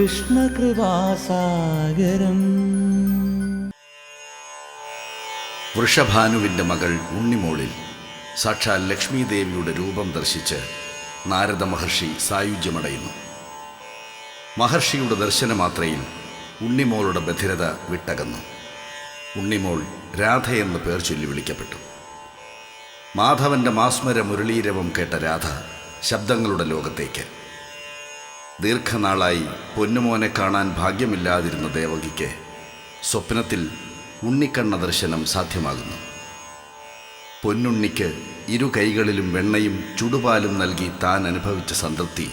കൃഷ്ണകൃപാസാഗരം. വൃഷഭാനുവിന്റെ മകൾ ഉണ്ണിമോളിൽ സാക്ഷാൽ ലക്ഷ്മി ദേവിയുടെ രൂപം ദർശിച്ച് നാരദ മഹർഷി സായുജ്യമടയുന്നു. മഹർഷിയുടെ ദർശനമാത്രയിൽ ഉണ്ണിമോളുടെ ബധിരത വിട്ടകന്നു. ഉണ്ണിമോൾ രാധ എന്ന പേർ ചൊല്ലി വിളിക്കപ്പെട്ടു. മാധവന്റെ മാസ്മര മുരളീരവം കേട്ട രാധ ശബ്ദങ്ങളുടെ ലോകത്തേക്ക്. ദീർഘനാളായി പൊന്നുമോനെ കാണാൻ ഭാഗ്യമില്ലാതിരുന്ന ദേവകിക്ക് സ്വപ്നത്തിൽ ഉണ്ണിക്കണ്ണ ദർശനം സാധ്യമാകുന്നു. പൊന്നുണ്ണിക്ക് ഇരു കൈകളിലും വെണ്ണയും ചുടുപാലും നൽകി താൻ അനുഭവിച്ച സംതൃപ്തി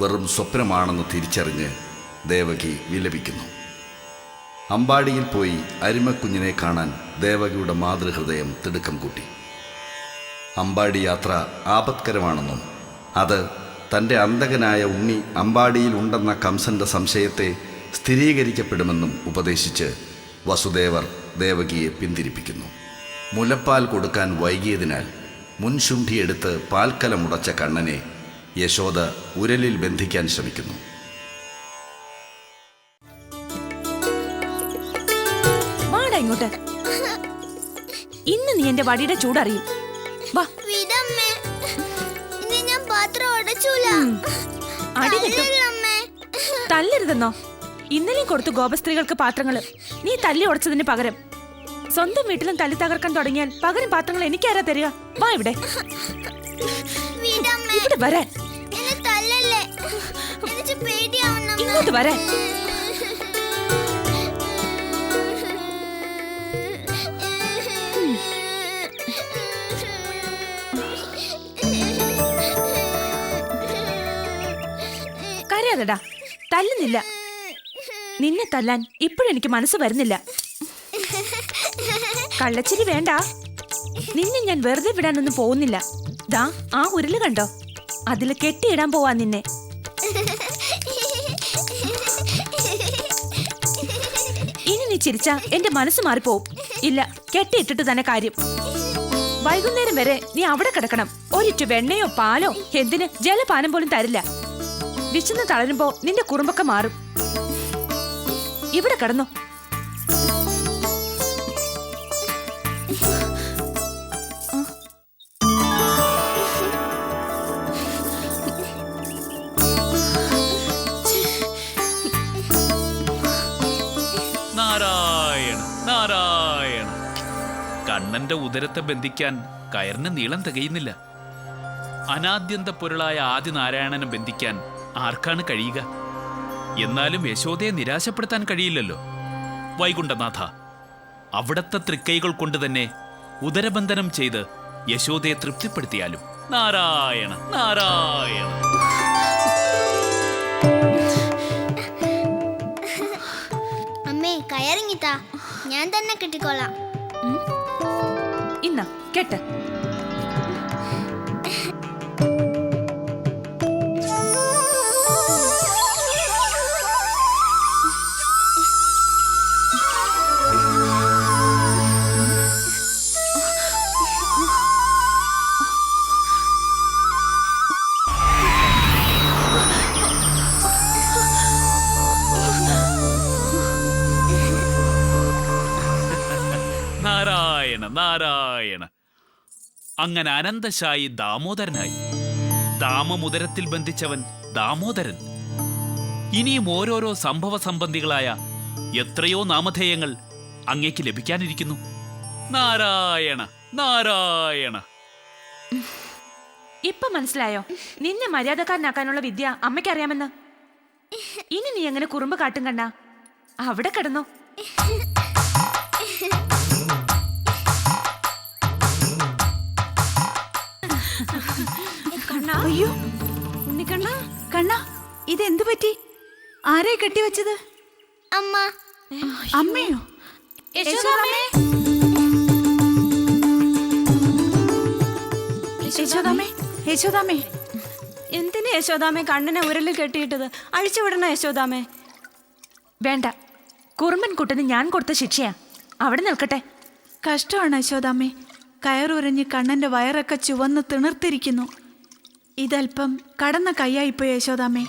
വെറും സ്വപ്നമാണെന്ന് തിരിച്ചറിഞ്ഞ് ദേവകി വിലപിക്കുന്നു. അമ്പാടിയിൽ പോയി അരിമക്കുഞ്ഞിനെ കാണാൻ ദേവകിയുടെ മാതൃഹൃദയം തിടുക്കം കൂട്ടി. അമ്പാടി യാത്ര ആപത്കരമാണെന്നും അത് തന്റെ അന്തകനായ ഉണ്ണി അമ്പാടിയിൽ ഉണ്ടെന്ന കംസന്റെ സംശയത്തെ സ്ഥിരീകരിക്കപ്പെടുമെന്നും ഉപദേശിച്ച് വസുദേവർ ദേവകിയെ പിന്തിരിപ്പിക്കുന്നു. മുലപ്പാൽ കൊടുക്കാൻ വൈകിയതിനാൽ മുൻശുണ്ഠിയെടുത്ത് പാൽക്കലമുടച്ച കണ്ണനെ യശോദ ഉരലിൽ ബന്ധിക്കാൻ ശ്രമിക്കുന്നു. വാടാ ഇങ്ങോട്ട്. ഇന്ന് നീ എന്റെ വടിയുടെ ചൂടറിയും. വാ. പാത്രം ഉടച്ചൂല. അടി കിട്ടും. തല്ലരുതെന്നോ? ഇന്നലെയും കൊടുത്തു ഗോപസ്ത്രീകൾക്ക് പാത്രങ്ങൾ. നീ തല്ലി ഉടച്ചതിന് പകരം. സ്വന്തം വീട്ടിലും തല്ലി തകർക്കാൻ തുടങ്ങിയാൽ പകരം പാത്രങ്ങൾ എനിക്കാരാ തരിക? വാ ഇവിടെ. ഇവിടെ വരാൻ. ഇങ്ങോട്ട് വരാൻ. കരയാതടാ തല്ലുന്നില്ല. നിന്നെ തല്ലാൻ ഇപ്പോഴും എനിക്ക് മനസ്സ് വരുന്നില്ല. കള്ളച്ചിരി വേണ്ട. നിന്നെ ഞാൻ വെറുതെ വിടാനൊന്നും പോകുന്നില്ല. ദാ ആ ഉരുൾ കണ്ടോ? അതിൽ കെട്ടിയിടാൻ പോവാ നിന്നെ. ഇനി നീ ചിരിച്ചാ എന്റെ മനസ്സ് മാറിപ്പോവും. ഇല്ല കെട്ടിയിട്ടിട്ട് തന്നെ കാര്യം. വൈകുന്നേരം വരെ നീ അവിടെ കിടക്കണം. ഒരിറ്റു വെണ്ണയോ പാലോ എന്തിന് ജലപാനം പോലും തരില്ല. വിശന്ന് തളരുമ്പോ നിന്റെ കുറുമ്പൊക്കെ മാറും. ഇവിടെ കടന്നു. നാരായണ നാരായണ. കണ്ണന്റെ ഉദരത്തെ ബന്ധിക്കാൻ കയറിന് നീളം തികയുന്നില്ല. അനാദ്യന്ത പൊരുളായ ആദിനാരായണനെ ബന്ധിക്കാൻ ആർക്കാണ് കഴിയുക? എന്നാലും യശോദയെ നിരാശപ്പെടുത്താൻ കഴിയില്ലല്ലോ. വൈകുണ്ഠനാഥ അവിടത്തെ തൃക്കൈകൾ കൊണ്ട് തന്നെ ഉദരബന്ധനം ചെയ്ത് യശോദയെ തൃപ്തിപ്പെടുത്തിയാലും. നാരായണ നാരായണ. അമ്മേ കയറിങ്ങിത്താ. ഞാൻ തന്നെ കിട്ടിക്കോളാം. ഇന്ന കേട്ട്. നാരായണ. അങ്ങനെ അനന്തശായി ദാമോദരനായി. ദാമമുദരത്തിൽ ബന്ധിച്ചവൻ ദാമോദരൻ. ഇനിയും ഓരോരോ സംഭവ സംബന്ധികളായ എത്രയോ നാമധേയങ്ങൾ അങ്ങേക്ക് ലഭിക്കാനിരിക്കുന്നു. നാരായണ നാരായണ. ഇപ്പൊ മനസ്സിലായോ? നിന്നെ മര്യാദക്കാരനാക്കാനുള്ള വിദ്യ അമ്മയ്ക്കറിയാമെന്ന്. ഇനി നീ എങ്ങനെ കുറുമ്പ് കാട്ടും കണ്ണ? അവിടെ കിടന്നോ. അയ്യോ. ഉണ്ണിക്കണ്ണ കണ്ണ ഇതെന്തു പറ്റി? ആരെ കെട്ടിവെച്ചത് അമ്മ. അമ്മയോ? യശോദാമേ യശോദാമേ എന്തിനാ യശോദാമേ കണ്ണിനെ ഉരലിൽ കെട്ടിയിട്ടത്? അഴിച്ചുവിടണ യശോദാമേ വേണ്ട. കുറുമ്പൻ കുട്ടന് ഞാൻ കൊടുത്ത ശിക്ഷയാ. അവിടെ നിൽക്കട്ടെ. കഷ്ടമാണ് യശോദാമേ കയറുരഞ്ഞ് കണ്ണന്റെ വയറൊക്കെ ചുവന്ന് തിണർത്തിരിക്കുന്നു. ഇതൽപ്പം കടന്ന കൈയായിപ്പോയി യശോദാമേ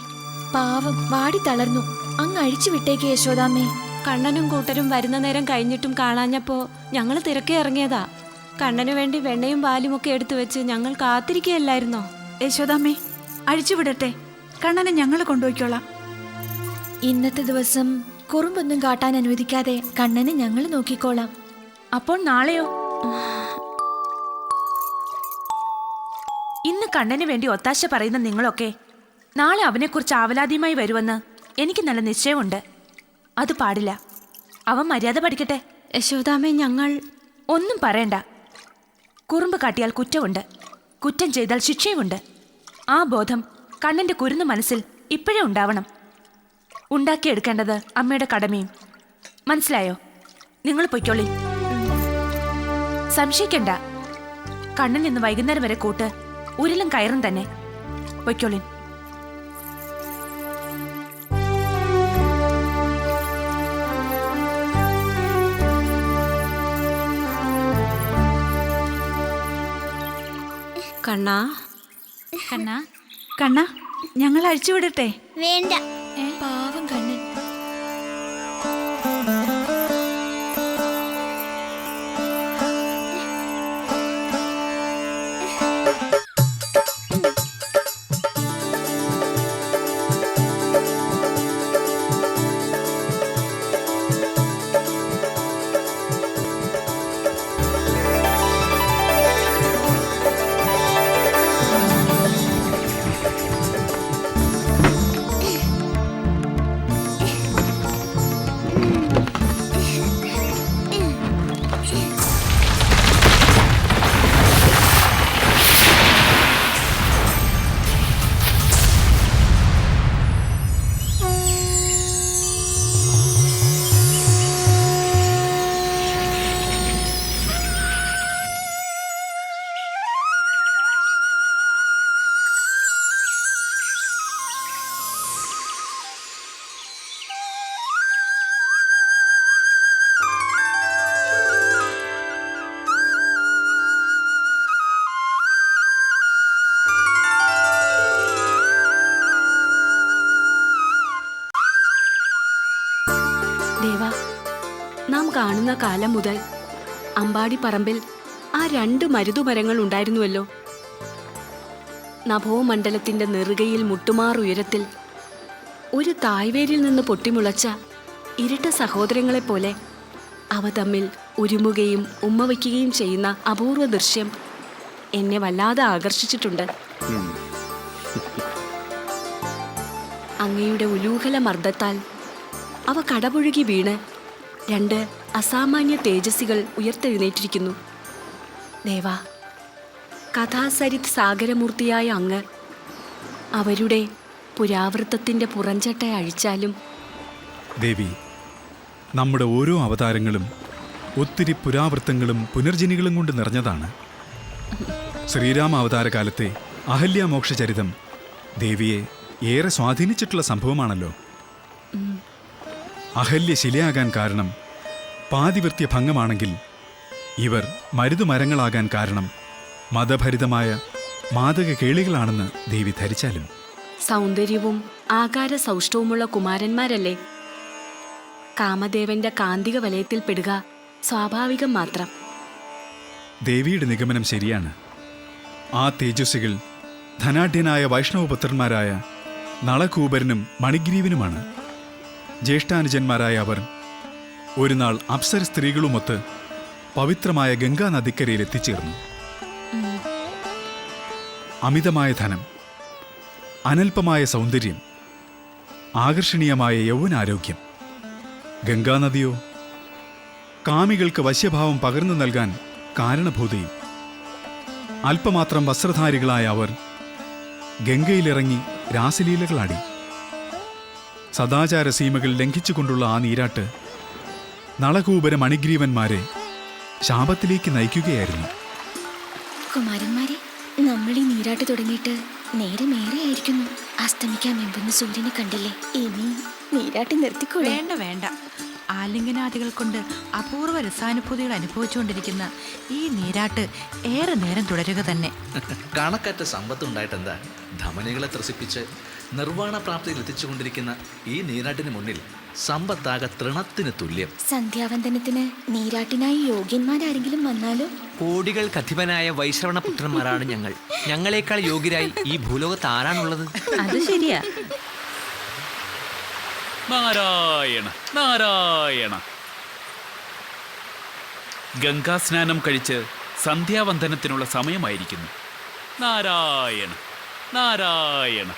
പാവം വാടി തളർന്നു. അങ്ങ് അഴിച്ചു വിട്ടേക്ക് യശോദാമ്മേ. കണ്ണനും കൂട്ടരും വരുന്ന നേരം കഴിഞ്ഞിട്ടും കാണാഞ്ഞപ്പോ ഞങ്ങൾ തിരക്കേ ഇറങ്ങിയതാ. കണ്ണനു വേണ്ടി വെണ്ണയും പാലും ഒക്കെ എടുത്തു വെച്ച് ഞങ്ങൾ കാത്തിരിക്കുകയല്ലായിരുന്നോ? യശോദാമ്മേ അഴിച്ചുവിടട്ടെ കണ്ണനെ ഞങ്ങൾ കൊണ്ടുപോയിക്കോളാം. ഇന്നത്തെ ദിവസം കുറുമ്പൊന്നും കാട്ടാൻ അനുവദിക്കാതെ കണ്ണനെ ഞങ്ങൾ നോക്കിക്കോളാം. അപ്പോൾ നാളെയോ? കണ്ണന് വേണ്ടി ഒത്താശ പറയുന്ന നിങ്ങളൊക്കെ നാളെ അവനെക്കുറിച്ച് ആവലാതിയുമായി വരുമെന്ന് എനിക്ക് നല്ല നിശ്ചയമുണ്ട്. അത് പാടില്ല. അവൻ മര്യാദ പഠിക്കട്ടെ. യശോദാമേ ഞങ്ങൾ ഒന്നും പറയണ്ട. കുറുമ്പ് കാട്ടിയാൽ കുറ്റമുണ്ട്. കുറ്റം ചെയ്താൽ ശിക്ഷയുമുണ്ട്. ആ ബോധം കണ്ണന്റെ കുരുന്നു മനസ്സിൽ ഇപ്പോഴേ ഉണ്ടാവണം. ഉണ്ടാക്കിയെടുക്കേണ്ടത് അമ്മയുടെ കടമയും. മനസ്സിലായോ? നിങ്ങൾ പൊയ്ക്കോളി. സംശയിക്കണ്ട. കണ്ണൻ ഇന്ന് വൈകുന്നേരം വരെ കൂട്ട് ഉരുളും കയറും തന്നെ. പൊയ്ക്കോളിൻ കണ്ണാ. കണ്ണ. കണ്ണ ഞങ്ങൾ അഴിച്ചുവിടട്ടെ. വേണ്ട. പാവം കണ്ണൻ. ദേവ നാം കാണുന്ന കാലം മുതൽ അമ്പാടി പറമ്പിൽ ആ രണ്ട് മരുതുമരങ്ങൾ ഉണ്ടായിരുന്നുവല്ലോ. നഭോമണ്ഡലത്തിന്റെ നെറുകയിൽ മുട്ടുമാറുയരത്തിൽ ഒരു തായ്വേരിൽ നിന്ന് പൊട്ടിമുളച്ച ഇരട്ട സഹോദരങ്ങളെപ്പോലെ അവ തമ്മിൽ ഉരുമുകയും ഉമ്മ വയ്ക്കുകയും ചെയ്യുന്ന അപൂർവ ദൃശ്യം എന്നെ വല്ലാതെ ആകർഷിച്ചിട്ടുണ്ട്. അങ്ങയുടെ ഉലൂഹല മർദ്ദത്താൽ അവ കടപുഴുകി വീണ് രണ്ട് അസാമാന്യ തേജസ്സികൾ ഉയർത്തെഴുന്നേറ്റിരിക്കുന്നു. ദേവാ കഥാസരിത് സാഗരമൂർത്തിയായ അങ്ങ് അവരുടെ പുരാവൃത്തത്തിന്റെ പുറഞ്ചട്ട അഴിച്ചാലും ദേവി നമ്മുടെ ഓരോ അവതാരങ്ങളും ഒത്തിരി പുരാവൃത്തങ്ങളും പുനർജനികളും കൊണ്ട് നിറഞ്ഞതാണ്. ശ്രീരാമ അവതാരകാലത്തെ അഹല്യാമോക്ഷചരിതം ദേവിയെ ഏറെ സ്വാധീനിച്ചിട്ടുള്ള സംഭവമാണല്ലോ. അഹല്യ ശിലയാകാൻ കാരണം പാതിവൃത്യ ഭംഗമാണെങ്കിൽ ഇവർ മരുതുമരങ്ങളാകാൻ കാരണം മതഭരിതമായ മാതക കേളികളാണെന്ന് ദേവി ധരിച്ചാലും. സൗന്ദര്യവും ആകാര സൗഷ്ടവുമുള്ള കുമാരന്മാരല്ലേ? കാമദേവന്റെ കാന്തിക വലയത്തിൽ പെടുക സ്വാഭാവികം മാത്രം. ദേവിയുടെ നിഗമനം ശരിയാണ്. ആ തേജസ്സികൾ ധനാഢ്യനായ വൈഷ്ണവപുത്രന്മാരായ നളകൂപരനും മണിഗ്രീവനുമാണ്. ജ്യേഷ്ഠാനുജന്മാരായ അവർ ഒരു നാൾ അപ്സര സ്ത്രീകളുമൊത്ത് പവിത്രമായ ഗംഗാ നദിക്കരയിൽ എത്തിച്ചേർന്നു. അമിതമായ ധനം അനൽപമായ സൗന്ദര്യം ആകർഷണീയമായ യൗവനാരോഗ്യം. ഗംഗാനദിയോ കാമികൾക്ക് വശ്യഭാവം പകർന്നു നൽകാൻ കാരണഭൂതയും. അല്പമാത്രം വസ്ത്രധാരികളായ അവർ ഗംഗയിലിറങ്ങി രാസലീലകളാടി. സദാചാര സീമകൾ ലംഘിച്ചുകൊണ്ടുള്ള ആ നീരാട്ട് നളകൂപര മണിഗ്രീവന്മാരെ ശാപത്തിലേക്ക് നയിക്കുകയായിരുന്നു. കുമാരന്മാരെ നമ്മൾ ഈ നീരാട്ട് തുടങ്ങിയിട്ട് നേരെ ആയിരിക്കുന്നു അസ്തമിക്കാൻ വെമ്പുന്ന സൂര്യനെ കണ്ടില്ലേ? ഇനി നീരാട്ടി നിർത്തിക്കൂടെ വേണ്ട വേണ്ട. ആലിംഗനാദികൾ കൊണ്ട് അപൂർവ രസാനുഭൂതികൾ അനുഭവിച്ചുകൊണ്ടിരിക്കുന്ന ഈ നീരാട്ട് ഏറെ നേരം തുടരുക തന്നെ. കണക്കറ്റ സമ്പത്ത് ഉണ്ടായിട്ടെന്താ ധമനികളെ ത്രസിപ്പിച്ച് നിർവാണ പ്രാപ്തിയിൽ എത്തിച്ചുകൊണ്ടിരിക്കുന്ന ഈ നീരാട്ടിന് മുന്നിൽ സമ്പത്താകെ തൃണത്തിന് തുല്യം. സന്ധ്യാവന്തനത്തിന് നീരാട്ടിനായി യോഗ്യന്മാരാരെങ്കിലും വന്നാലോ? കോടികൾക്ക് അധിപനായ വൈശ്രവണ പുത്രന്മാരാണ് ഞങ്ങൾ. ഞങ്ങളെക്കാൾ യോഗ്യരായി ഈ ഭൂലോകത്ത് ആരാണുള്ളത്? അത് ശരിയാ. നാരായണ നാരായണ. ഗംഗാസ്നാനം കഴിച്ച് സന്ധ്യാവന്ദനത്തിനുള്ള സമയമായിരിക്കുന്നു. നാരായണ നാരായണ.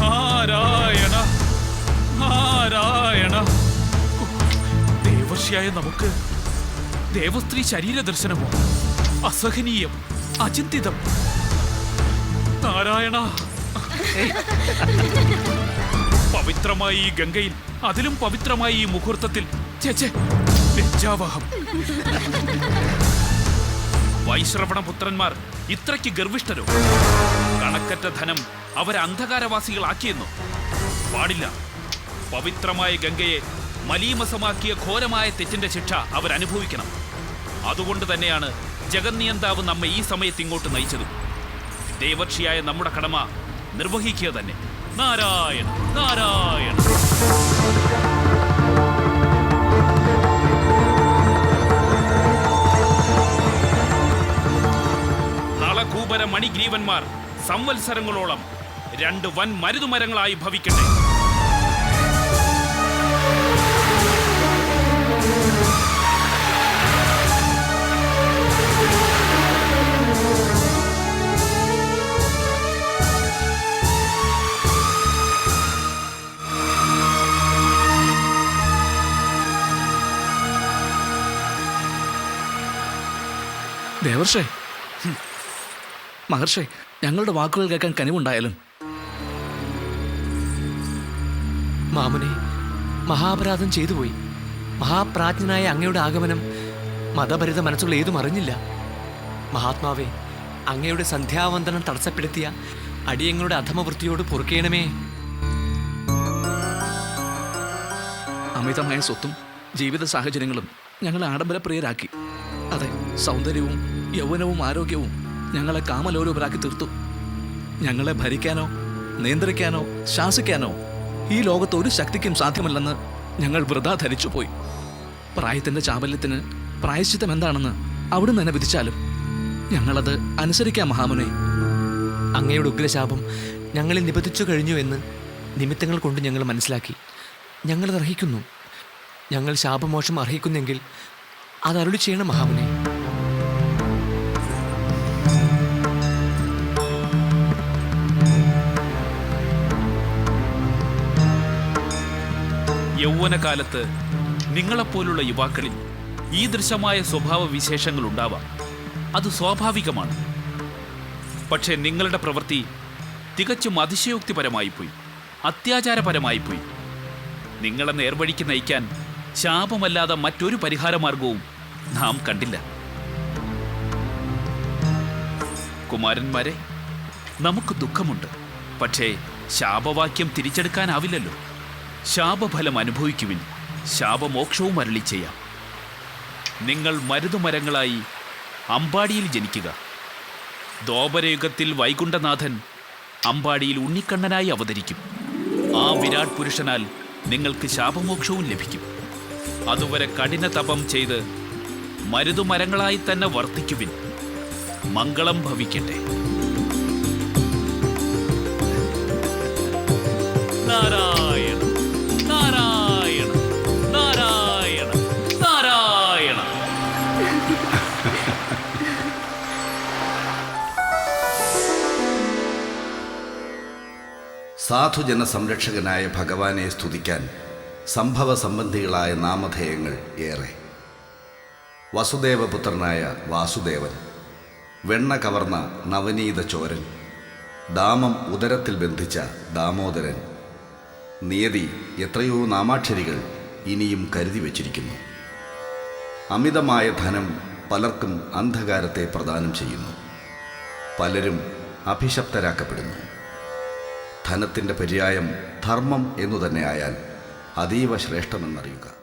നാരായണ നാരായണ. ദേവർഷിയായ നമുക്ക് ദേവസ്ത്രീ ശരീര ദർശനമോ അസഹനീയം അചിന്തിതം. നാരായണ. പവിത്രമായ ഈ ഗംഗയിൽ അതിലും പവിത്രമായ ഈ മുഹൂർത്തത്തിൽ. ചേച്ചേ ലജ്ജാവഹം. വൈശ്രവണ പുത്രന്മാർ ഇത്രയ്ക്ക് ഗർവിഷ്ഠരോ? കണക്കറ്റ ധനം അവരെ അന്ധകാരവാസികളാക്കിയെന്നോ? പാടില്ല. പവിത്രമായ ഗംഗയെ മലീമസമാക്കിയ ഘോരമായ തെറ്റിന്റെ ശിക്ഷ അവരനുഭവിക്കണം. അതുകൊണ്ട് തന്നെയാണ് ജഗന്നിയന്താവ് നമ്മെ ഈ സമയത്ത് ഇങ്ങോട്ട് നയിച്ചത്. ദേവർഷിയായ നമ്മുടെ കടമ നിർവഹിക്കുക തന്നെ. നാരായണ നാരായണ നളകൂപര മണിഗ്രീവന്മാർ സംവത്സരങ്ങളോളം രണ്ട് വൻ മരുതുമരങ്ങളായി ഭവിക്കട്ടെ ദേവർഷേ. മഹർഷേ ഞങ്ങളുടെ വാക്കുകൾ കേൾക്കാൻ കനിവുണ്ടായാലും. മാമനെ മഹാപരാധം ചെയ്തു പോയി. മഹാപ്രാജ്ഞനായ അങ്ങയുടെ ആഗമനം മതഭരിത മനസ്സുള്ള ഏതും അറിഞ്ഞില്ല. മഹാത്മാവേ അങ്ങയുടെ സന്ധ്യാവന്തനം തടസ്സപ്പെടുത്തിയ അടിയങ്ങളുടെ അധമവൃത്തിയോട് പൊറുക്കേണമേ. അമിതമായ സ്വത്തും ജീവിത സാഹചര്യങ്ങളും ഞങ്ങളെ ആഡംബരപ്രിയരാക്കി. അതെ സൗന്ദര്യവും യൗവനവും ആരോഗ്യവും ഞങ്ങളെ കാമലോരൂപരാക്കി തീർത്തു. ഞങ്ങളെ ഭരിക്കാനോ നിയന്ത്രിക്കാനോ ശാസിക്കാനോ ഈ ലോകത്ത് ഒരു ശക്തിക്കും സാധ്യമല്ലെന്ന് ഞങ്ങൾ വൃഥാ ധരിച്ചുപോയി. പ്രായത്തിന്റെ ചാബല്യത്തിന് പ്രായശ്ചിത്തം എന്താണെന്ന് അവിടുന്ന് തന്നെ വിധിച്ചാലും ഞങ്ങളത് അനുസരിക്കാം മഹാമുനെ. അങ്ങയുടെ ഉഗ്രശാപം ഞങ്ങളിൽ നിബന്ധിച്ചു കഴിഞ്ഞു എന്ന് നിമിത്തങ്ങൾ കൊണ്ട് ഞങ്ങൾ മനസ്സിലാക്കി. ഞങ്ങളത് അർഹിക്കുന്നു. ഞങ്ങൾ ശാപമോഷം അർഹിക്കുന്നെങ്കിൽ അത് അരുളി ചെയ്യണം മഹാമുനെ. യൗവനകാലത്ത് നിങ്ങളെപ്പോലുള്ള യുവാക്കളിൽ ഈ ദൃശ്യമായ സ്വഭാവ വിശേഷങ്ങൾ ഉണ്ടാവാം അത് സ്വാഭാവികമാണ്. പക്ഷേ നിങ്ങളുടെ പ്രവൃത്തി തികച്ചും അതിശയോക്തിപരമായിപ്പോയി അത്യാചാരപരമായിപ്പോയി. നിങ്ങളെ നേർവഴിക്ക് നയിക്കാൻ ശാപമല്ലാതെ മറ്റൊരു പരിഹാരമാർഗവും നാം കണ്ടില്ല. കുമാരന്മാരെ നമുക്ക് ദുഃഖമുണ്ട്. പക്ഷേ ശാപവാക്യം തിരിച്ചെടുക്കാനാവില്ലല്ലോ. ശാപഫലം അനുഭവിക്കുവിൻ. ശാപമോക്ഷവും അരളി ചെയ്യാം. നിങ്ങൾ മരുതുമരങ്ങളായി അമ്പാടിയിൽ ജനിക്കുക. ദോപരയുഗത്തിൽ വൈകുണ്ഠനാഥൻ അമ്പാടിയിൽ ഉണ്ണിക്കണ്ണനായി അവതരിക്കും. ആ വിരാട് പുരുഷനാൽ നിങ്ങൾക്ക് ശാപമോക്ഷവും ലഭിക്കും. അതുവരെ കഠിന തപം ചെയ്ത് മരുതുമരങ്ങളായി തന്നെ വർദ്ധിക്കുവിൻ മംഗളം ഭവിക്കട്ടെ. നാരായണ സാധുജന സംരക്ഷകനായ ഭഗവാനെ സ്തുതിക്കാൻ സംഭവ സംബന്ധികളായ നാമധേയങ്ങൾ ഏറെ. വസുദേവപുത്രനായ വാസുദേവൻ വെണ്ണ കവർന്ന നവനീത ചോരൻ ദാമം ഉദരത്തിൽ ബന്ധിച്ച ദാമോദരൻ നിയതി എത്രയോ നാമാക്ഷരികൾ ഇനിയും കരുതി വച്ചിരിക്കുന്നു. അമിതമായ ധനം പലർക്കും അന്ധകാരത്തെ പ്രദാനം ചെയ്യുന്നു. പലരും അഭിശപ്തരാക്കപ്പെടുന്നു. ധനത്തിന്റെ പര്യായം ധർമ്മം എന്നു തന്നെ ആയാൽ അതീവ ശ്രേഷ്ഠമെന്നറിയുക.